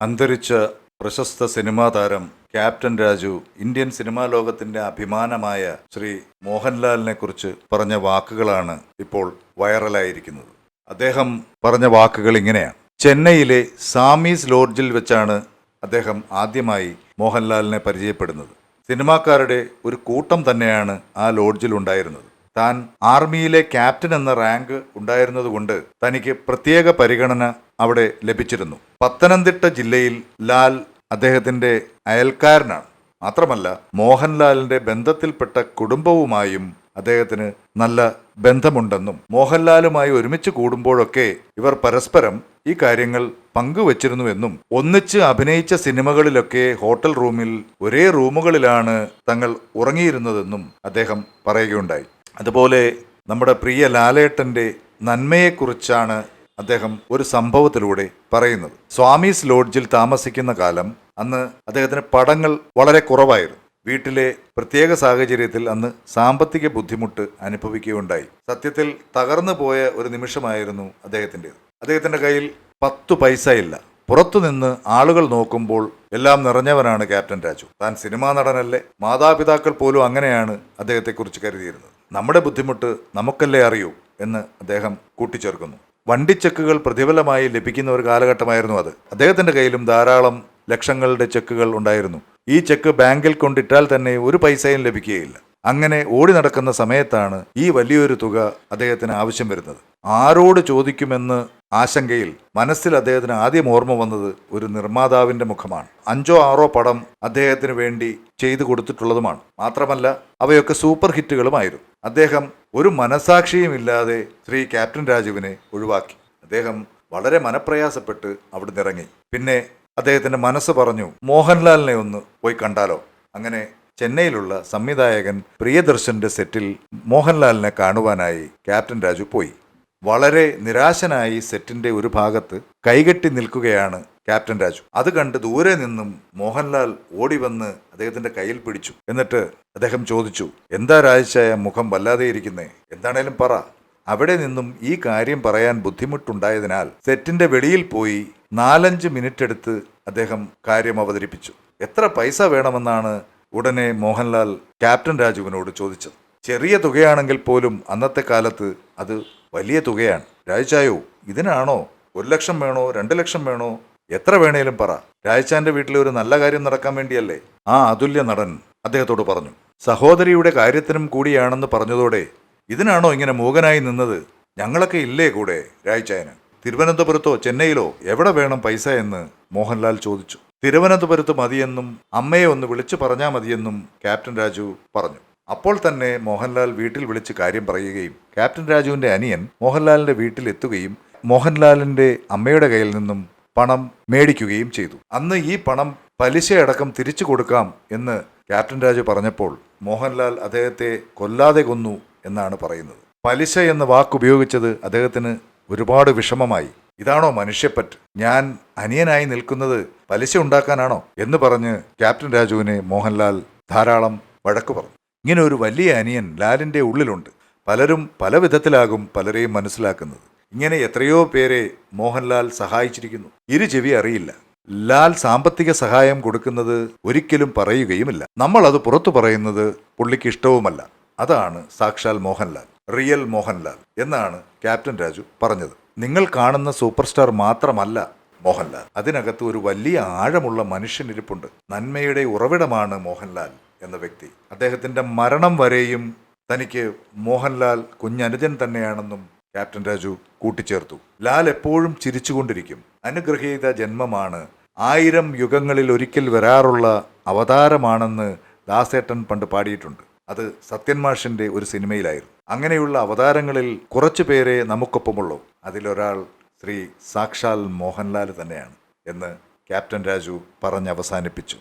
അന്തരിച്ച പ്രശസ്ത സിനിമാ താരം ക്യാപ്റ്റൻ രാജു ഇന്ത്യൻ സിനിമാ ലോകത്തിന്റെ അഭിമാനമായ ശ്രീ മോഹൻലാലിനെ കുറിച്ച് പറഞ്ഞ വാക്കുകളാണ് ഇപ്പോൾ വൈറലായിരിക്കുന്നത്. അദ്ദേഹം പറഞ്ഞ വാക്കുകൾ ഇങ്ങനെയാണ്. ചെന്നൈയിലെ സാമീസ് ലോഡ്ജിൽ വെച്ചാണ് അദ്ദേഹം ആദ്യമായി മോഹൻലാലിനെ പരിചയപ്പെടുന്നത്. സിനിമാക്കാരുടെ ഒരു കൂട്ടം തന്നെയാണ് ആ ലോഡ്ജിൽ ഉണ്ടായിരുന്നത്. താൻ ആർമിയിലെ ക്യാപ്റ്റൻ എന്ന റാങ്ക് ഉണ്ടായിരുന്നതുകൊണ്ട് തനിക്ക് പ്രത്യേക പരിഗണന അവിടെ ലഭിച്ചിരുന്നു. പത്തനംതിട്ട ജില്ലയിൽ ലാൽ അദ്ദേഹത്തിന്റെ അയൽക്കാരനാണ്. മാത്രമല്ല മോഹൻലാലിന്റെ ബന്ധത്തിൽപ്പെട്ട കുടുംബവുമായും അദ്ദേഹത്തിന് നല്ല ബന്ധമുണ്ടെന്നും മോഹൻലാലുമായി ഒരുമിച്ച് കൂടുമ്പോഴൊക്കെ ഇവർ പരസ്പരം ഈ കാര്യങ്ങൾ പങ്കുവച്ചിരുന്നുവെന്നും ഒന്നിച്ച് അഭിനയിച്ച സിനിമകളിലൊക്കെ ഹോട്ടൽ റൂമിൽ ഒരേ റൂമുകളിലാണ് തങ്ങൾ ഉറങ്ങിയിരുന്നതെന്നും അദ്ദേഹം പറയുകയുണ്ടായി. അതുപോലെ നമ്മുടെ പ്രിയ ലാലേട്ടന്റെ നന്മയെക്കുറിച്ചാണ് അദ്ദേഹം ഒരു സംഭവത്തിലൂടെ പറയുന്നത്. സ്വാമീസ് ലോഡ്ജിൽ താമസിക്കുന്ന കാലം അന്ന് അദ്ദേഹത്തിന് പടങ്ങൾ വളരെ കുറവായിരുന്നു. വീട്ടിലെ പ്രത്യേക സാഹചര്യത്തിൽ അന്ന് സാമ്പത്തിക ബുദ്ധിമുട്ട് അനുഭവിക്കുകയുണ്ടായി. സത്യത്തിൽ തകർന്നു പോയ ഒരു നിമിഷമായിരുന്നു അദ്ദേഹത്തിന്റെത്. അദ്ദേഹത്തിന്റെ കയ്യിൽ പത്തു പൈസ ഇല്ല പുറത്തുനിന്ന് ആളുകൾ നോക്കുമ്പോൾ എല്ലാം നിറഞ്ഞവനാണ് ക്യാപ്റ്റൻ രാജു. താൻ സിനിമാ നടനല്ലേ? മാതാപിതാക്കൾ പോലും അങ്ങനെയാണ് അദ്ദേഹത്തെക്കുറിച്ച് കരുതിയിരുന്നത്. നമ്മുടെ ബുദ്ധിമുട്ട് നമുക്കല്ലേ അറിയൂ എന്ന് അദ്ദേഹം കൂട്ടിച്ചേർക്കുന്നു. വണ്ടിച്ചെക്കുകൾ പ്രതിഫലമായി ലഭിക്കുന്ന ഒരു കാലഘട്ടമായിരുന്നു അത്. അദ്ദേഹത്തിന്റെ കയ്യിലും ധാരാളം ലക്ഷങ്ങളുടെ ചെക്കുകൾ ഉണ്ടായിരുന്നു. ഈ ചെക്ക് ബാങ്കിൽ കൊണ്ടിട്ടാൽ തന്നെ ഒരു പൈസയും ലഭിക്കുകയില്ല. അങ്ങനെ ഓടി നടക്കുന്ന സമയത്താണ് ഈ വലിയൊരു തുക അദ്ദേഹത്തിന് ആവശ്യം വരുന്നത്. ആരോട് ചോദിക്കുമെന്ന് ആശങ്കയിൽ മനസ്സിൽ അദ്ദേഹത്തിന് ആദ്യം ഓർമ്മ വന്നത് ഒരു നിർമ്മാതാവിന്റെ മുഖമാണ്. അഞ്ചോ ആറോ പടം അദ്ദേഹത്തിന് വേണ്ടി ചെയ്തു കൊടുത്തിട്ടുള്ളതുമാണ്. മാത്രമല്ല അവയൊക്കെ സൂപ്പർ ഹിറ്റുകളുമായിരുന്നു. അദ്ദേഹം ഒരു മനസാക്ഷിയും ഇല്ലാതെ ശ്രീ ക്യാപ്റ്റൻ രാജുവിനെ ഒഴിവാക്കി. അദ്ദേഹം വളരെ മനപ്രയാസപ്പെട്ട് അവിടുന്ന് ഇറങ്ങി. പിന്നെ അദ്ദേഹത്തിന്റെ മനസ്സ് പറഞ്ഞു മോഹൻലാലിനെ ഒന്ന് പോയി കണ്ടാലോ? അങ്ങനെ ചെന്നൈയിലുള്ള സംവിധായകൻ പ്രിയദർശന്റെ സെറ്റിൽ മോഹൻലാലിനെ കാണുവാനായി ക്യാപ്റ്റൻ രാജു പോയി. വളരെ നിരാശനായി സെറ്റിന്റെ ഒരു ഭാഗത്ത് കൈകെട്ടി നിൽക്കുകയാണ് ക്യാപ്റ്റൻ രാജു. അത് കണ്ട് ദൂരെ നിന്നും മോഹൻലാൽ ഓടി വന്ന് അദ്ദേഹത്തിന്റെ കയ്യിൽ പിടിച്ചു. എന്നിട്ട് അദ്ദേഹം ചോദിച്ചു എന്താ രാജായ മുഖം വല്ലാതെ ഇരിക്കുന്നേ? എന്താണേലും പറ. അവിടെ നിന്നും ഈ കാര്യം പറയാൻ ബുദ്ധിമുട്ടുണ്ടായതിനാൽ സെറ്റിന്റെ വെളിയിൽ പോയി നാലഞ്ച് മിനിറ്റ് എടുത്ത് അദ്ദേഹം കാര്യം അവതരിപ്പിച്ചു. എത്ര പൈസ വേണമെന്നാണ് ഉടനെ മോഹൻലാൽ ക്യാപ്റ്റൻ രാജുവിനോട് ചോദിച്ചത്. ചെറിയ തുകയാണെങ്കിൽ പോലും അന്നത്തെ കാലത്ത് അത് വലിയ തുകയാണ്. രാജായോ ഇതിനാണോ ഒരു ലക്ഷം വേണോ രണ്ട് ലക്ഷം വേണോ? എത്ര വേണേലും പറ. രാജ്ചാന്റെ വീട്ടിൽ ഒരു നല്ല കാര്യം നടക്കാൻ വേണ്ടിയല്ലേ? ആ അതുല്യ നടൻ അദ്ദേഹത്തോട് പറഞ്ഞു. സഹോദരിയുടെ കാര്യത്തിനും കൂടിയാണെന്ന് പറഞ്ഞതോടെ ഇതിനാണോ ഇങ്ങനെ മൂകനായി നിന്നത്? ഞങ്ങളൊക്കെ ഇല്ലേ കൂടെ രാജായന് തിരുവനന്തപുരത്തോ ചെന്നൈയിലോ എവിടെ വേണം പൈസ എന്ന് മോഹൻലാൽ ചോദിച്ചു. തിരുവനന്തപുരത്ത് മതിയെന്നും അമ്മയെ ഒന്ന് വിളിച്ചു പറഞ്ഞാൽ മതിയെന്നും ക്യാപ്റ്റൻ രാജു പറഞ്ഞു. അപ്പോൾ തന്നെ മോഹൻലാൽ വീട്ടിൽ വിളിച്ച് കാര്യം പറയുകയും ക്യാപ്റ്റൻ രാജുവിന്റെ അനിയൻ മോഹൻലാലിന്റെ വീട്ടിലെത്തുകയും മോഹൻലാലിന്റെ അമ്മയുടെ കയ്യിൽ നിന്നും പണം മേടിക്കുകയും ചെയ്തു. അന്ന് ഈ പണം പലിശയടക്കം തിരിച്ചു കൊടുക്കാം എന്ന് ക്യാപ്റ്റൻ രാജു പറഞ്ഞപ്പോൾ മോഹൻലാൽ അദ്ദേഹത്തെ കൊല്ലാതെ കൊന്നു എന്നാണ് പറയുന്നത്. പലിശ എന്ന വാക്കുപയോഗിച്ചത് അദ്ദേഹത്തിന് ഒരുപാട് വിഷമമായി. ഇതാണോ മനുഷ്യപ്പറ്റ്? ഞാൻ അനിയനായി നിൽക്കുന്നത് പലിശ ഉണ്ടാക്കാനാണോ? എന്ന് പറഞ്ഞ് ക്യാപ്റ്റൻ രാജുവിനെ മോഹൻലാൽ ധാരാളം വഴക്കു പറഞ്ഞു. ഇങ്ങനെ ഒരു വലിയ അനിയൻ ലാലിന്റെ ഉള്ളിലുണ്ട്. പലരും പല വിധത്തിലാകും പലരെയും മനസ്സിലാക്കുന്നത്. ഇങ്ങനെ എത്രയോ പേരെ മോഹൻലാൽ സഹായിച്ചിരിക്കുന്നു. ഇരു ചെവി അറിയില്ല. ലാൽ സാമ്പത്തിക സഹായം കൊടുക്കുന്നത് ഒരിക്കലും പറയുകയുമില്ല. നമ്മൾ അത് പുറത്തു പറയുന്നത് പുള്ളിക്ക് ഇഷ്ടവുമല്ല. അതാണ് സാക്ഷാൽ മോഹൻലാൽ റിയൽ മോഹൻലാൽ എന്നാണ് ക്യാപ്റ്റൻ രാജു പറഞ്ഞത്. നിങ്ങൾ കാണുന്ന സൂപ്പർ സ്റ്റാർ മാത്രമല്ല മോഹൻലാൽ. അതിനകത്ത് ഒരു വലിയ ആഴമുള്ള മനുഷ്യനിരിപ്പുണ്ട്. നന്മയുടെ ഉറവിടമാണ് മോഹൻലാൽ. എന്ന വ്യക്തി. അദ്ദേഹത്തിന്റെ മരണം വരെയും തനിക്ക് മോഹൻലാൽ കുഞ്ഞനുജൻ തന്നെയാണെന്നും ക്യാപ്റ്റൻ രാജു കൂട്ടിച്ചേർത്തു. ലാൽ എപ്പോഴും ചിരിച്ചുകൊണ്ടിരിക്കും. അനുഗ്രഹീത ജന്മമാണ്. ആയിരം യുഗങ്ങളിൽ ഒരിക്കൽ വരാറുള്ള അവതാരമാണെന്ന് ദാസേട്ടൻ പണ്ട് പാടിയിട്ടുണ്ട്. അത് സത്യൻ ഒരു സിനിമയിലായിരുന്നു. അങ്ങനെയുള്ള അവതാരങ്ങളിൽ കുറച്ചു പേരെ നമുക്കൊപ്പമുള്ളൂ. അതിലൊരാൾ ശ്രീ സാക്ഷാൽ മോഹൻലാൽ തന്നെയാണ് എന്ന് ക്യാപ്റ്റൻ രാജു പറഞ്ഞ് അവസാനിപ്പിച്ചു